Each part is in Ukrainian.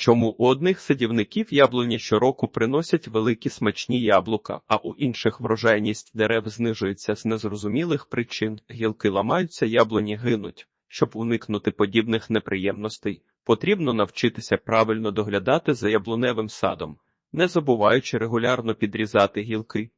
Чому у одних садівників яблуні щороку приносять великі смачні яблука, а у інших врожайність дерев знижується з незрозумілих причин, гілки ламаються, яблуні гинуть. Щоб уникнути подібних неприємностей, потрібно навчитися правильно доглядати за яблуневим садом, не забуваючи регулярно підрізати гілки,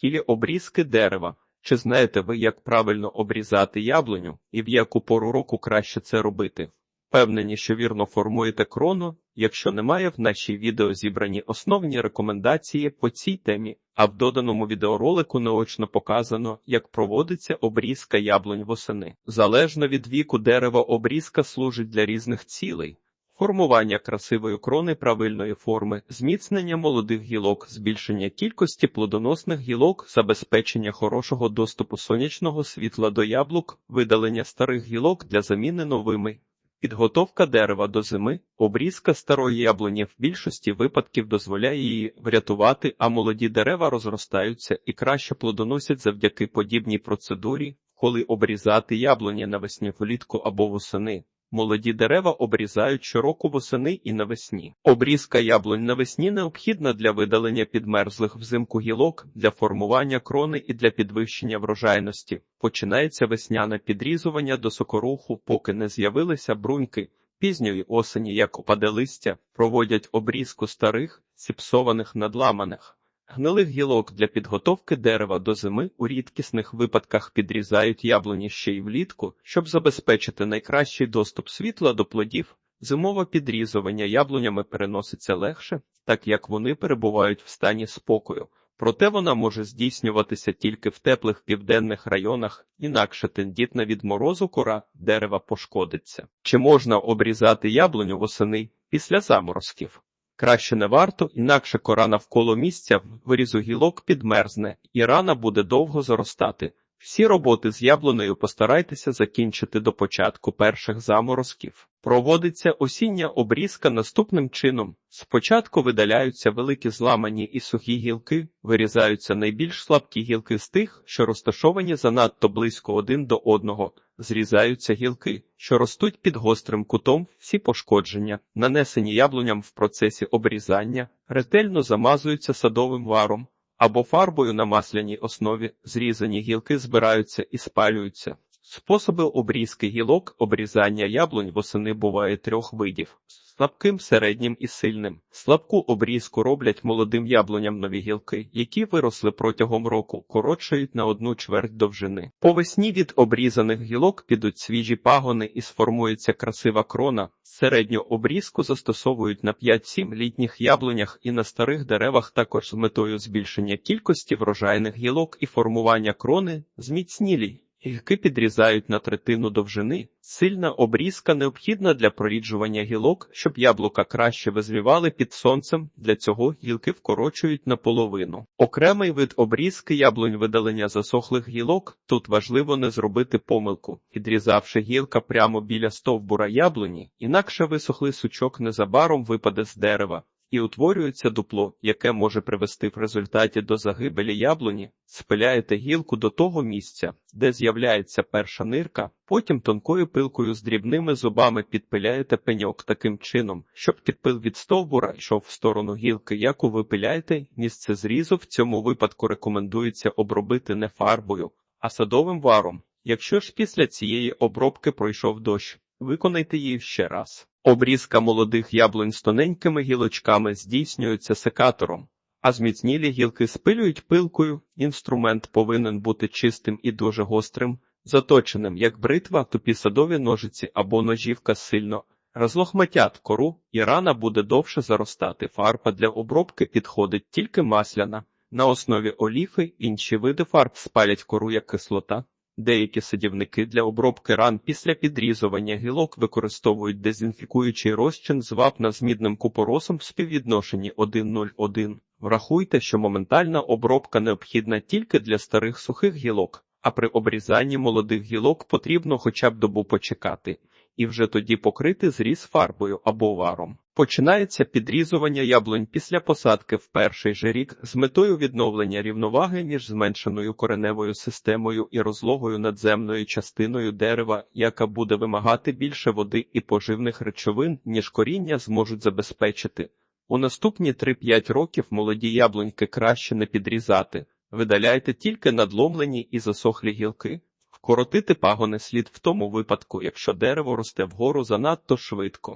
тілі обрізки дерева. Чи знаєте ви, як правильно обрізати яблуню і в яку пору року краще це робити? Впевнені, що вірно формуєте крону, якщо немає в нашій відео зібрані основні рекомендації по цій темі, а в доданому відеоролику наочно показано, як проводиться обрізка яблунь восени. Залежно від віку дерева обрізка служить для різних цілей. Формування красивої крони правильної форми, зміцнення молодих гілок, збільшення кількості плодоносних гілок, забезпечення хорошого доступу сонячного світла до яблук, видалення старих гілок для заміни новими. Підготовка дерева до зими, обрізка старої яблуні в більшості випадків дозволяє її врятувати, а молоді дерева розростаються і краще плодоносять завдяки подібній процедурі, коли обрізати яблуні навесні влітку або восени. Молоді дерева обрізають щороку восени і навесні. Обрізка яблунь навесні необхідна для видалення підмерзлих взимку гілок, для формування крони і для підвищення врожайності. Починається весняне підрізування до сокоруху, поки не з'явилися бруньки. Пізньої осені, як опаде листя, проводять обрізку старих, сіпсованих надламаних. Гнилих гілок для підготовки дерева до зими у рідкісних випадках підрізають яблуні ще й влітку, щоб забезпечити найкращий доступ світла до плодів. Зимове підрізування яблунями переноситься легше, так як вони перебувають в стані спокою. Проте вона може здійснюватися тільки в теплих південних районах, інакше тендітна від морозу кора дерева пошкодиться. Чи можна обрізати яблуню восени після заморозків? Краще не варто, інакше кора навколо місця вирізу гілок підмерзне, і рана буде довго заростати. Всі роботи з яблунею постарайтеся закінчити до початку перших заморозків. Проводиться осіння обрізка наступним чином. Спочатку видаляються великі зламані і сухі гілки, вирізаються найбільш слабкі гілки з тих, що розташовані занадто близько один до одного, зрізаються гілки, що ростуть під гострим кутом, всі пошкодження, нанесені яблуням в процесі обрізання, ретельно замазуються садовим варом або фарбою на масляній основі, зрізані гілки збираються і спалюються. Способи обрізки гілок обрізання яблунь восени буває трьох видів: слабким, середнім і сильним. Слабку обрізку роблять молодим яблуням нові гілки, які виросли протягом року, коротшають на одну чверть довжини. По весні від обрізаних гілок підуть свіжі пагони і сформується красива крона. Середню обрізку застосовують на 5-7 літніх яблунях і на старих деревах також з метою збільшення кількості врожайних гілок і формування крони зміцнілій. Гілки підрізають на третину довжини. Сильна обрізка необхідна для проріджування гілок, щоб яблука краще визрівали під сонцем. Для цього гілки вкорочують наполовину. Окремий вид обрізки яблунь видалення засохлих гілок. Тут важливо не зробити помилку, підрізавши гілка прямо біля стовбура яблуні, інакше висохлий сучок незабаром випаде з дерева і утворюється дупло, яке може привести в результаті до загибелі яблуні, спиляєте гілку до того місця, де з'являється перша нирка, потім тонкою пилкою з дрібними зубами підпиляєте пеньок таким чином, щоб підпил від стовбура йшов в сторону гілки, яку ви пиляєте, місце зрізу в цьому випадку рекомендується обробити не фарбою, а садовим варом. Якщо ж після цієї обробки пройшов дощ, виконайте її ще раз. Обрізка молодих яблунь з тоненькими гілочками здійснюється секатором, а зміцнілі гілки спилюють пилкою. Інструмент повинен бути чистим і дуже гострим, заточеним, як бритва, тупі садові ножиці або ножівка сильно. Розлохматять кору, і рана буде довше заростати. Фарба для обробки підходить тільки масляна. На основі оліфи інші види фарб спалять кору як кислота. Деякі садівники для обробки ран після підрізування гілок використовують дезінфікуючий розчин з вапна з мідним купоросом в співвідношенні 1,01. Врахуйте, що моментальна обробка необхідна тільки для старих сухих гілок, а при обрізанні молодих гілок потрібно хоча б добу почекати. І вже тоді покрити зріз фарбою або варом. Починається підрізування яблунь після посадки в перший же рік з метою відновлення рівноваги між зменшеною кореневою системою і розлогою надземною частиною дерева, яка буде вимагати більше води і поживних речовин, ніж коріння зможуть забезпечити. У наступні 3-5 років молоді яблуньки краще не підрізати. Видаляйте тільки надломлені і засохлі гілки. Вкоротити пагони слід в тому випадку, якщо дерево росте вгору занадто швидко.